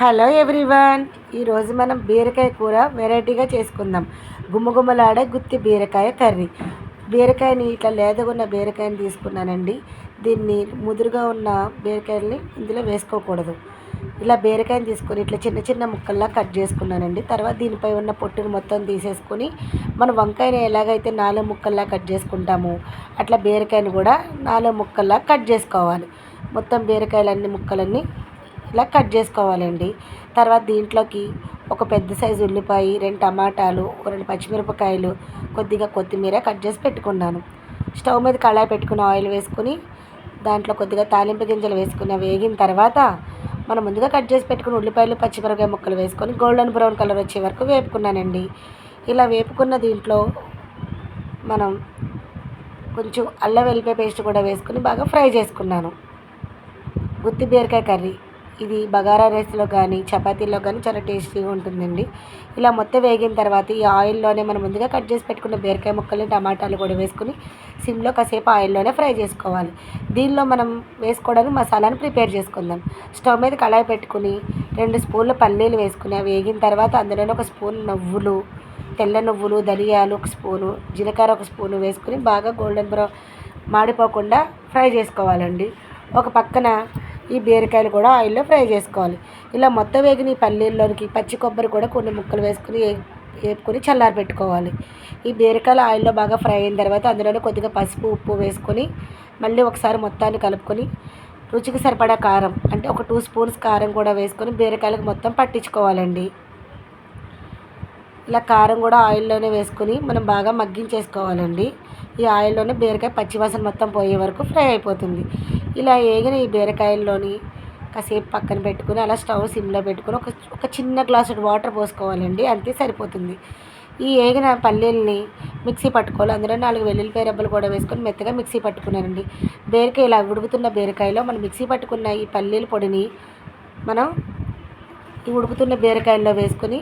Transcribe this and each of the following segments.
Hello everyone. ఈరోజు మనం బీరకాయ కూర వెరైటీగా చేసుకుందాం. గుమ్మగుమ్మలాడే గుత్తి బీరకాయ కర్రీ. బీరకాయని ఇట్లా లేదగున్న ఉన్న బీరకాయని తీసుకున్నానండి. దీన్ని ముదురుగా ఉన్న బీరకాయల్ని ఇందులో వేసుకోకూడదు. ఇలా బీరకాయని తీసుకొని ఇట్లా చిన్న చిన్న ముక్కల్లా కట్ చేసుకున్నానండి. తర్వాత దీనిపై ఉన్న పొట్టును మొత్తం తీసేసుకొని మన వంకాయని ఎలాగైతే నాలుగు ముక్కల్లా కట్ చేసుకుంటామో అట్లా బీరకాయని కూడా నాలుగు ముక్కల్లా కట్ చేసుకోవాలి. మొత్తం బీరకాయలన్నీ ముక్కలన్నీ ఇలా కట్ చేసుకోవాలండి. తర్వాత దీంట్లోకి ఒక పెద్ద సైజు ఉల్లిపాయ రెండు టమాటాలు రెండు పచ్చిమిరపకాయలు కొద్దిగా కొత్తిమీర కట్ చేసి పెట్టుకున్నాను. స్టవ్ మీద కళాయి పెట్టుకుని ఆయిల్ వేసుకుని దాంట్లో కొద్దిగా తాలింపు గింజలు వేసుకుని వేగిన తర్వాత మనం ముందుగా కట్ చేసి పెట్టుకుని ఉల్లిపాయలు పచ్చిమిరపకాయ ముక్కలు వేసుకొని గోల్డెన్ బ్రౌన్ కలర్ వచ్చే వరకు వేపుకున్నానండి. ఇలా వేపుకున్న దీంట్లో మనం కొంచెం అల్లం వెల్లిపాయ పేస్ట్ కూడా వేసుకుని బాగా ఫ్రై చేసుకున్నాను. గుత్తి బీరకాయ కర్రీ. ఇది బగారా రైస్లో కానీ చపాతీలో కానీ చాలా టేస్టీగా ఉంటుందండి. ఇలా మొత్తం వేగిన తర్వాత ఈ ఆయిల్లోనే మనం ముందుగా కట్ చేసి పెట్టుకున్న బీరకాయ ముక్కలు టమాటాలు కూడా వేసుకుని సిమ్లో కాసేపు ఆయిల్లోనే ఫ్రై చేసుకోవాలి. దీనిలో మనం వేసుకోవడానికి మసాలాను ప్రిపేర్ చేసుకుందాం. స్టవ్ మీద కళాయి పెట్టుకుని రెండు స్పూన్ల పల్లీలు వేసుకుని అవి వేగిన తర్వాత అందులోనే ఒక స్పూన్ నువ్వులు తెల్ల నువ్వులు ధనియాలు ఒక స్పూను జీలకర్ర ఒక స్పూను వేసుకుని బాగా గోల్డెన్ బ్రౌన్ మాడిపోకుండా ఫ్రై చేసుకోవాలండి. ఒక పక్కన ఈ బీరకాయలు కూడా ఆయిల్లో ఫ్రై చేసుకోవాలి. ఇలా మొత్తం వేగిన ఈ పల్లీల్లోనికి పచ్చి కొబ్బరి కూడా కొన్ని ముక్కలు వేసుకుని వేపుకొని చల్లారి పెట్టుకోవాలి. ఈ బీరకాయలు ఆయిల్లో బాగా ఫ్రై అయిన తర్వాత అందులోనే కొద్దిగా పసుపు ఉప్పు వేసుకొని మళ్ళీ ఒకసారి మొత్తాన్ని కలుపుకొని రుచికి సరిపడా కారం అంటే ఒక టూ స్పూన్స్ కారం కూడా వేసుకొని బీరకాయలకు మొత్తం పట్టించుకోవాలండి. ఇలా కారం కూడా ఆయిల్లోనే వేసుకొని మనం బాగా మగ్గించేసుకోవాలండి. ఈ ఆయిల్లోనే బీరకాయ పచ్చివాసన మొత్తం పోయే వరకు ఫ్రై అయిపోతుంది. ఇలా వేగిన ఈ బీరకాయల్లోని కాసేపు పక్కన పెట్టుకుని అలా స్టవ్ సిమ్లో పెట్టుకుని ఒక ఒక చిన్న గ్లాసు వాటర్ పోసుకోవాలండి అంతే సరిపోతుంది. ఈ వేగిన పల్లీల్ని మిక్సీ పట్టుకోవాలి. అందులో నాలుగు వెల్లుల్లిపాయ రబ్బలు కూడా వేసుకొని మెత్తగా మిక్సీ పట్టుకున్నానండి. బీరకాయ ఇలా ఉడుకుతున్న బీరకాయలో మనం మిక్సీ పట్టుకున్న ఈ పల్లీల పొడిని మనం ఈ ఉడుకుతున్న బీరకాయల్లో వేసుకొని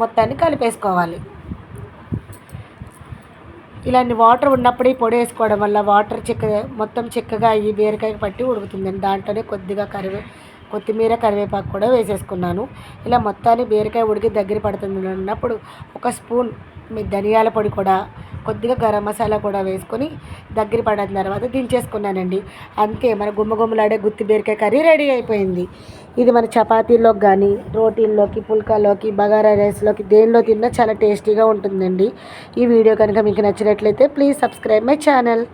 మొత్తాన్ని కలిపేసుకోవాలి. ఇలాంటి వాటర్ ఉన్నప్పుడే పొడి వేసుకోవడం వల్ల వాటర్ చిక్క మొత్తం చిక్కగా అయ్యి బీరకాయ పట్టి ఉడుకుతుందండి దాంట్లోనే కొద్దిగా కరివే కొత్తిమీర కరివేపాకు కూడా వేసేసుకున్నాను. ఇలా మొత్తాన్ని బీరకాయ ఉడికి దగ్గర పడుతుంది అన్నప్పుడు ఒక స్పూన్ మీ ధనియాల పొడి కూడా కొద్దిగా గరం మసాలా కూడా వేసుకొని దగ్గర పడిన తర్వాత దించేసుకున్నానండి. అంతే మన గుమ్మగుమ్మలాడే గుత్తి బీరకాయ కర్రీ రెడీ అయిపోయింది. ఇది మన చపాతీల్లోకి కానీ రోటీల్లోకి పుల్కాలోకి బగారా రైస్లోకి దేనిలో తిన్నా చాలా టేస్టీగా ఉంటుందండి. ఈ వీడియో కనుక మీకు నచ్చినట్లయితే ప్లీజ్ సబ్స్క్రైబ్ మై ఛానల్.